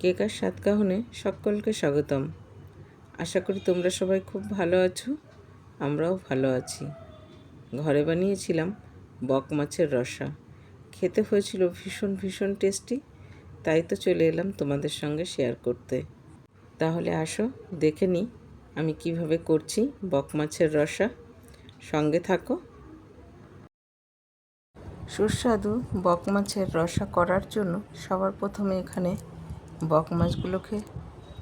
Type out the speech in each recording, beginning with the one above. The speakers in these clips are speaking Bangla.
কেকার সাতকাহনে সকলকে স্বাগতম। আশা করি তোমরা সবাই খুব ভালো আছো, আমরাও ভালো আছি। ঘরে বানিয়েছিলাম বক মাছের রসা। খেতে হয়েছিল ভীষণ ভীষণ টেস্টি, তাই তো চলে এলাম তোমাদের সঙ্গে শেয়ার করতে। তাহলে আসো, দেখে নিই আমি কীভাবে করছি বক মাছের রসা। সঙ্গে থাকো। সুস্বাদু বক মাছের রসা করার জন্য সবার প্রথমে এখানে বক মাছগুলোকে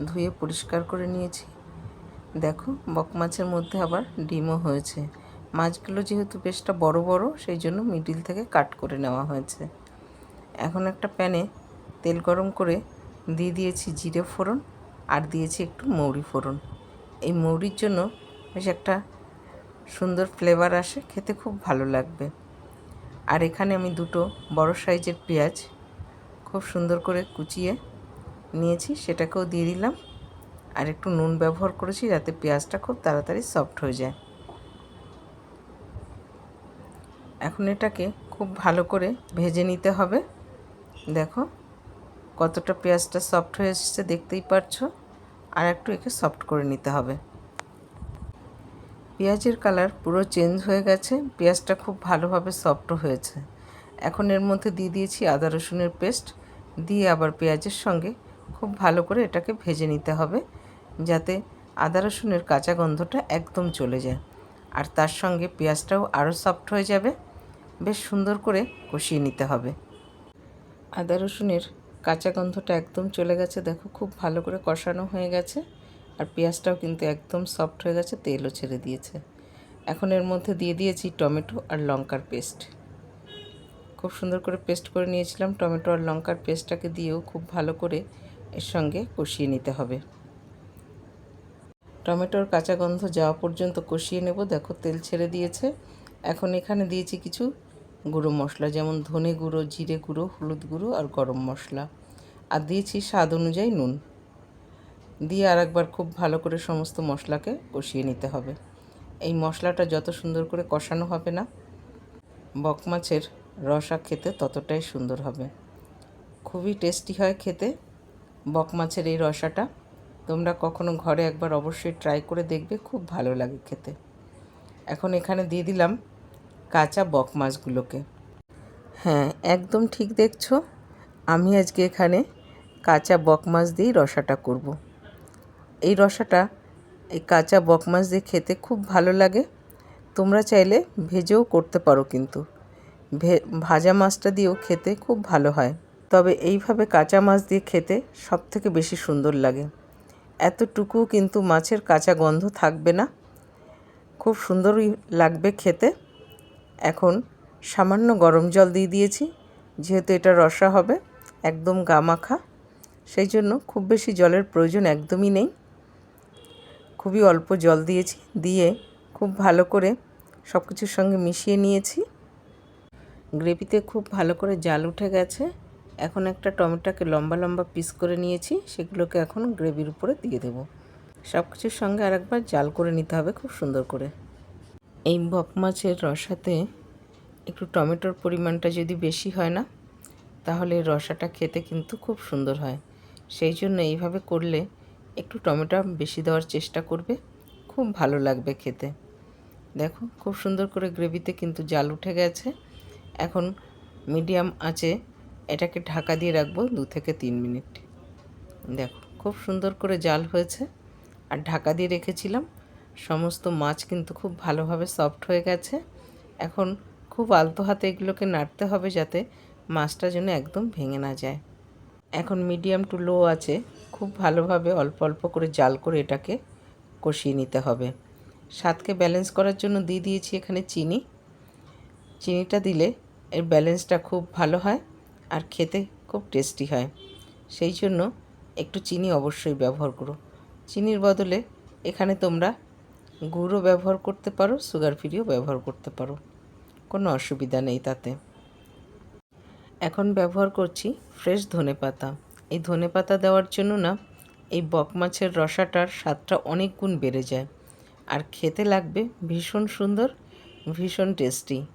ধুয়ে পরিষ্কার করে নিয়েছি। দেখো, বক মাছের মধ্যে আবার ডিমও হয়েছে। মাছগুলো যেহেতু বেশটা বড় বড়, সেই জন্য মিডিল থেকে কাট করে নেওয়া হয়েছে। এখন একটা প্যানে তেল গরম করে দিয়ে দিয়েছি জিরে ফোড়ন আর দিয়েছি একটু মৌরি ফোড়ন। এই মৌরির জন্য বেশ একটা সুন্দর ফ্লেভার আসে, খেতে খুব ভালো লাগবে। আর এখানে আমি দুটো বড় সাইজের পেঁয়াজ খুব সুন্দর করে কুচিয়ে নিয়েছি, সেটাকেও দিয়ে দিলাম। আর একটু নুন ব্যবহার করেছি যাতে পেঁয়াজটা খুব তাড়াতাড়ি সফট হয়ে যায়। এখন এটাকে খুব ভালো করে ভেজে নিতে হবে। দেখো, কতটা পেঁয়াজটা সফট হয়ে এসেছে দেখতেই পারছ। আর একটু একে সফট করে নিতে হবে। পেঁয়াজের কালার পুরো চেঞ্জ হয়ে গেছে। পেঁয়াজটা খুব ভালোভাবে সফট হয়েছে। এখন এর মধ্যে দিয়ে দিয়েছি আদা রসুনের পেস্ট দিয়ে আবার পেঁয়াজের সঙ্গে খুব ভালো করে এটাকে ভেজে নিতে হবে যাতে আদা রসুনের কাঁচা গন্ধটা একদম চলে যায়। আর তার সঙ্গে পেঁয়াজটাও আরও সফট হয়ে যাবে। বেশ সুন্দর করে কষিয়ে নিতে হবে। আদা রসুনের কাঁচা গন্ধটা একদম চলে গেছে। দেখো খুব ভালো করে কষানো হয়ে গেছে। আর পেঁয়াজটাও কিন্তু একদম সফট হয়ে গেছে, তেলও ছেড়ে দিয়েছে। এখন এর মধ্যে দিয়ে দিয়েছি টমেটো আর লঙ্কার পেস্ট। খুব সুন্দর করে পেস্ট করে নিয়েছিলাম। টমেটো আর লঙ্কার পেস্টটাকে দিয়েও খুব ভালো করে এর সঙ্গে কষিয়ে নিতে হবে। টমেটোর কাঁচা গন্ধ যাওয়া পর্যন্ত কষিয়ে নেব। দেখো, তেল ছেড়ে দিয়েছে। এখন এখানে দিয়েছি কিছু গুঁড়ো মশলা, যেমন ধনে গুঁড়ো, জিরে গুঁড়ো, হলুদ গুঁড়ো আর গরম মশলা। আর দিয়েছি স্বাদ অনুযায়ী নুন। দিয়ে আর একবার খুব ভালো করে সমস্ত মশলাকে কষিয়ে নিতে হবে। এই মশলাটা যত সুন্দর করে কষানো হবে না, বক মাছের রসা খেতে ততটাই সুন্দর হবে। খুবই টেস্টি হয় খেতে। বক মাছের এই রসাটা তোমরা কখনো ঘরে একবার অবশ্যই ট্রাই করে দেখবে, খুব ভালো লাগে খেতে। এখন এখানে দিয়ে দিলাম কাঁচা বক মাছগুলোকে। হ্যাঁ একদম ঠিক দেখছ, আমি আজকে এখানে কাঁচা বক মাছ দিয়েই রসাটা করব। এই রসাটা, এই কাঁচা বক মাছ দিয়ে খেতে খুব ভালো লাগে। তোমরা চাইলে ভেজেও করতে পারো কিন্তু। ভাজা মাছটা দিয়েও খেতে খুব ভালো হয়। তবে এইভাবে কাঁচা মাছ দিয়ে খেতে সব থেকে বেশি সুন্দর লাগে। এতটুকু কিন্তু মাছের কাঁচা গন্ধ থাকবে না। খুব সুন্দরই লাগবে খেতে। এখন সামান্য গরম জল দিয়ে দিয়েছি, যেহেতু এটা রসা হবে, একদম গামাখা সেই জন্য খুব বেশি জলের প্রয়োজন একদমই নেই। খুবই অল্প জল দিয়েছি, দিয়ে খুব ভালো করে সব কিছুর সঙ্গে মিশিয়ে নিয়েছি। গ্রেভিতে খুব ভালো করে জাল উঠে গেছে। এখন একটা টমেটোকে লম্বা লম্বা পিস করে নিয়েছি, সেগুলোকে এখন গ্রেভির উপরে দিয়ে দেবো। সব কিছুর সঙ্গে আরেকবার জাল করে নিতে হবে খুব সুন্দর করে। এই বক মাছের রসাতে একটু টমেটোর পরিমাণটা যদি বেশি হয় না, তাহলে রসাটা খেতে কিন্তু খুব সুন্দর হয়। সেই জন্য এইভাবে করলে একটু টমেটো বেশি দেওয়ার চেষ্টা করবে, খুব ভালো লাগবে খেতে। দেখো, খুব সুন্দর করে গ্রেভিতে কিন্তু জাল উঠে গেছে। এখন মিডিয়াম আঁচে এটাকে ঢাকা দিয়ে রাখব দু থেকে তিন মিনিট। দেখো, খুব সুন্দর করে জাল হয়েছে। আর ঢাকা দিয়ে রেখেছিলাম। সমস্ত মাছ কিন্তু খুব ভালোভাবে সফট হয়ে গেছে। এখন খুব আলতো হাতে এগুলোকে নাড়তে হবে যাতে মাছটা যেন একদম ভেঙে না যায়। এখন মিডিয়াম টু লো আছে। খুব ভালোভাবে অল্প অল্প করে জাল করে এটাকে কষিয়ে নিতে হবে। স্বাদকে ব্যালেন্স করার জন্য দিয়ে দিয়েছি এখানে চিনি। চিনিটা দিলে এর ব্যালেন্সটা খুব ভালো হয়। আর খেতে খুব টেস্টি হয়। সেই জন্য একটু চিনি অবশ্যই ব্যবহার করো। চিনির বদলে এখানে তোমরা গুঁড়ো ব্যবহার করতে পারো, সুগার ফ্রিও ব্যবহার করতে পারো। কোনো অসুবিধা নেই তাতে। এখন ব্যবহার করছি ফ্রেশ ধনে পাতা। এই ধনে পাতা দেওয়ার জন্য না, এই বক মাছের রসাটার স্বাদটা অনেক গুণ বেড়ে যায়। আর খেতে লাগবে ভীষণ সুন্দর, ভীষণ টেস্টি।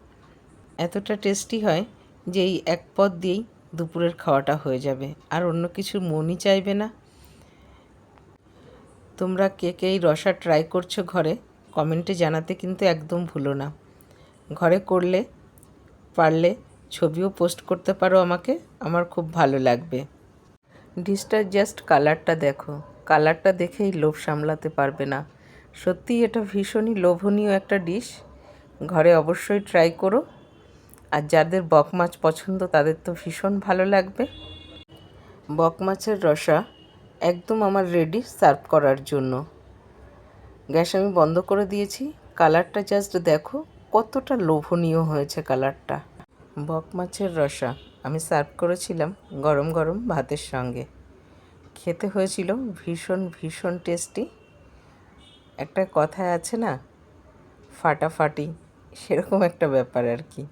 এতটা টেস্টি হয় যে এই এক পদ দিয়েই দুপুরের খাওয়াটা হয়ে যাবে। আর অন্য কিছু মনই চাইবে না। তোমরা কে কে এই রসা ট্রাই করছ ঘরে কমেন্টে জানাতে কিন্তু একদম ভুলো না। ঘরে করলে, পারলে ছবিও পোস্ট করতে পারো আমাকে, আমার খুব ভালো লাগবে। ডিশটার জাস্ট কালারটা দেখো। কালারটা দেখেই লোভ সামলাতে পারবে না। সত্যিই এটা ভীষণই লোভনীয় একটা ডিশ ঘরে অবশ্যই ট্রাই করো। আর যাদের বক মাছ পছন্দ, তাদের তো ভীষণ ভালো লাগবে। বক মাছের রসা একদম আমার রেডি সার্ভ করার জন্য। গ্যাস আমি বন্ধ করে দিয়েছি। কালারটা জাস্ট দেখো, কতটা লোভনীয় হয়েছে কালারটা। বক মাছের রসা আমি সার্ভ করেছিলাম গরম গরম ভাতের সঙ্গে। খেতে হয়েছিল ভীষণ ভীষণ টেস্টি একটা কথায় আছে না, ফাটাফাটি, সেরকম একটা ব্যাপার আর কি।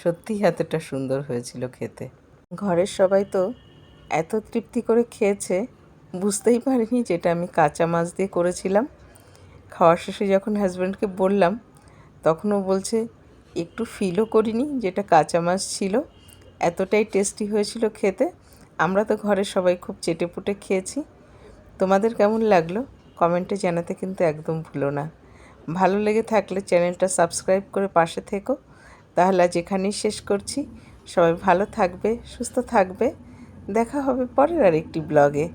সত্যিই এতটা সুন্দর হয়েছিল খেতে। ঘরের সবাই তো এত তৃপ্তি করে খেয়েছে, বুঝতেই পারিনি যেটা আমি কাঁচা মাছ দিয়ে করেছিলাম। খাওয়ার শেষে যখন হাজব্যান্ডকে বললাম তখনও বলছে, একটু ফিলও করিনি যেটা কাঁচা মাছ ছিল, এতটাই টেস্টি হয়েছিল খেতে। আমরা তো ঘরের সবাই খুব চেটেপুটে খেয়েছি। তোমাদের কেমন লাগল? কমেন্টে জানাতে কিন্তু একদম ভুলো না। ভালো লেগে থাকলে চ্যানেলটা সাবস্ক্রাইব করে পাশে থেকো। তাহলে আজ এখানেই শেষ করছি। সবাই ভালো থাকবে, সুস্থ থাকবে। দেখা হবে পরের আর একটি ব্লগে